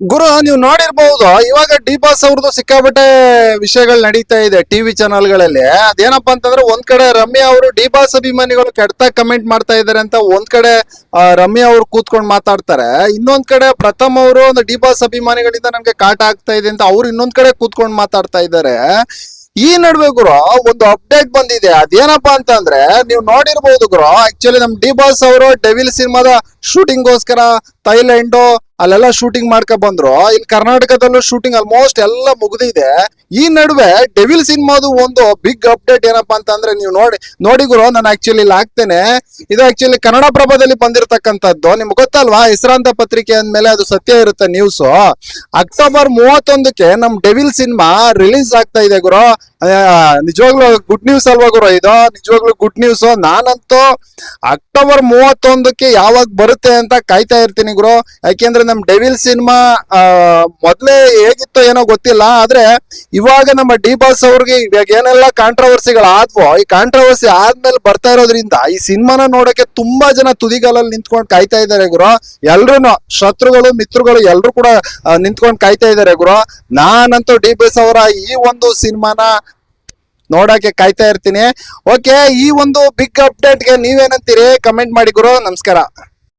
ಗುರು, ನೀವು ನೋಡಿರ್ಬಹುದು ಇವಾಗ D boss ಅವ್ರದ್ದು ಸಿಕ್ಕಾಪಟ್ಟೆ ವಿಷಯಗಳು ನಡೀತಾ ಇದೆ ಟಿವಿ ಚಾನಲ್ಗಳಲ್ಲಿ ಅದೇನಪ್ಪ ಅಂತಂದ್ರೆ, ಒಂದ್ ಕಡೆ ರಮ್ಯಾ ಅವರು ಡಿ ಬಾಸ್ ಅಭಿಮಾನಿಗಳು ಕೆಟ್ಟ ಕಮೆಂಟ್ ಮಾಡ್ತಾ ಇದಾರೆ ಅಂತ ಒಂದ್ ಕಡೆ ರಮ್ಯಾ ಅವರು ಕೂತ್ಕೊಂಡು ಮಾತಾಡ್ತಾರೆ. ಇನ್ನೊಂದ್ ಕಡೆ ಪ್ರಥಮ್ ಅವರು ಒಂದು ಡಿ ಬಾಸ್ ಅಭಿಮಾನಿಗಳಿಂದ ನಮ್ಗೆ ಕಾಟ ಆಗ್ತಾ ಇದೆ ಅಂತ ಅವ್ರು ಇನ್ನೊಂದ್ ಕಡೆ ಕೂತ್ಕೊಂಡು ಮಾತಾಡ್ತಾ ಇದ್ದಾರೆ. ಈ ನಡುವೆ ಗುರು, ಒಂದು ಅಪ್ಡೇಟ್ ಬಂದಿದೆ. ಅದೇನಪ್ಪಾ ಅಂತಂದ್ರೆ, ನೀವು ನೋಡಿರ್ಬಹುದು ಗುರು ಆಕ್ಚುಲಿ ನಮ್ ಡಿ ಬಾಸ್ ಅವರು ಡೆವಿಲ್ ಸಿನಿಮಾದ ಶೂಟಿಂಗ್ಗೋಸ್ಕರ ಥೈಲ್ಯಾಂಡ್ ಅಲ್ಲೆಲ್ಲ ಶೂಟಿಂಗ್ ಮಾಡ್ಕೊ ಬಂದ್ರು. ಇಲ್ಲಿ ಕರ್ನಾಟಕದಲ್ಲೂ ಶೂಟಿಂಗ್ ಆಲ್ಮೋಸ್ಟ್ ಎಲ್ಲ ಮುಗಿದಿದೆ. ಈ ನಡುವೆ ಡೆವಿಲ್ ಸಿನಿಮಾದು ಒಂದು ಬಿಗ್ ಅಪ್ಡೇಟ್ ಏನಪ್ಪಾ ಅಂತಂದ್ರೆ ನೀವು ನೋಡಿ ನೋಡಿ ಗುರು, ನಾನು ಆಕ್ಚುಲಿ ಇಲ್ಲಿ ಹಾಕ್ತೇನೆ. ಇದು ಆಕ್ಚುಲಿ ಕನ್ನಡ ಪ್ರಭಾದಲ್ಲಿ ಬಂದಿರತಕ್ಕಂಥದ್ದು. ನಿಮ್ಗೆ ಗೊತ್ತಲ್ವಾ? ಹೆಸರಾಂತ ಪತ್ರಿಕೆ ಅಂದ್ಮೇಲೆ ಅದು ಸತ್ಯ ಇರುತ್ತೆ ನ್ಯೂಸ್ ಅಕ್ಟೋಬರ್ ಮೂವತ್ತೊಂದಕ್ಕೆ ನಮ್ ಡೆವಿಲ್ ಸಿನಿಮಾ ರಿಲೀಸ್ ಆಗ್ತಾ ಇದೆ ಗುರು. ನಿಜವಾಗ್ಲೂ ಗುಡ್ ನ್ಯೂಸ್ ಅಲ್ವಾ ಗುರು ಇದು? ನಿಜವಾಗ್ಲೂ ಗುಡ್ ನ್ಯೂಸ್ ನಾನಂತೂ ಅಕ್ಟೋಬರ್ ಮೂವತ್ತೊಂದಕ್ಕೆ ಯಾವಾಗ ಬರುತ್ತೆ ಅಂತ ಕಾಯ್ತಾ ಇರ್ತೀನಿ ಗುರು. ಯಾಕೆಂದ್ರೆ ನಮ್ ಡೆವಿಲ್ ಸಿನಿಮಾ ಮೊದ್ಲೇ ಹೇಗಿತ್ತು ಏನೋ ಗೊತ್ತಿಲ್ಲ, ಆದ್ರೆ ಇವಾಗ ನಮ್ಮ ಡಿ ಬಾಸ್ ಅವ್ರಿಗೆ ಇವಾಗ ಏನೆಲ್ಲ ಕಾಂಟ್ರವರ್ಸಿಗಳಾದ್ವೋ ಈ ಕಾಂಟ್ರವರ್ಸಿ ಆದ್ಮೇಲೆ ಬರ್ತಾ ಇರೋದ್ರಿಂದ ಈ ಸಿನಿಮಾನ ನೋಡಕ್ಕೆ ತುಂಬಾ ಜನ ತುದಿಗಾಲಲ್ಲಿ ನಿಂತ್ಕೊಂಡು ಕಾಯ್ತಾ ಇದ್ದಾರೆ ಗುರು. ಎಲ್ರು ಶತ್ರುಗಳು, ಮಿತ್ರಗಳು ಎಲ್ರು ಕೂಡ ನಿಂತ್ಕೊಂಡು ಕಾಯ್ತಾ ಇದ್ದಾರೆ ಗುರು. ನಾನಂತೂ ಡಿ ಬಾಸ್ ಅವರ ಈ ಒಂದು ಸಿನಿಮಾನ ನೋಡಕ್ಕೆ ಕಾಯ್ತಾ ಇರ್ತೀನಿ. ಓಕೆ ಈ ಒಂದು ಬಿಗ್ ಅಪ್ಡೇಟ್ಗೆ ನೀವೇನಂತೀರಿ? ಕಮೆಂಟ್ ಮಾಡಿ ಗುರು. ನಮಸ್ಕಾರ.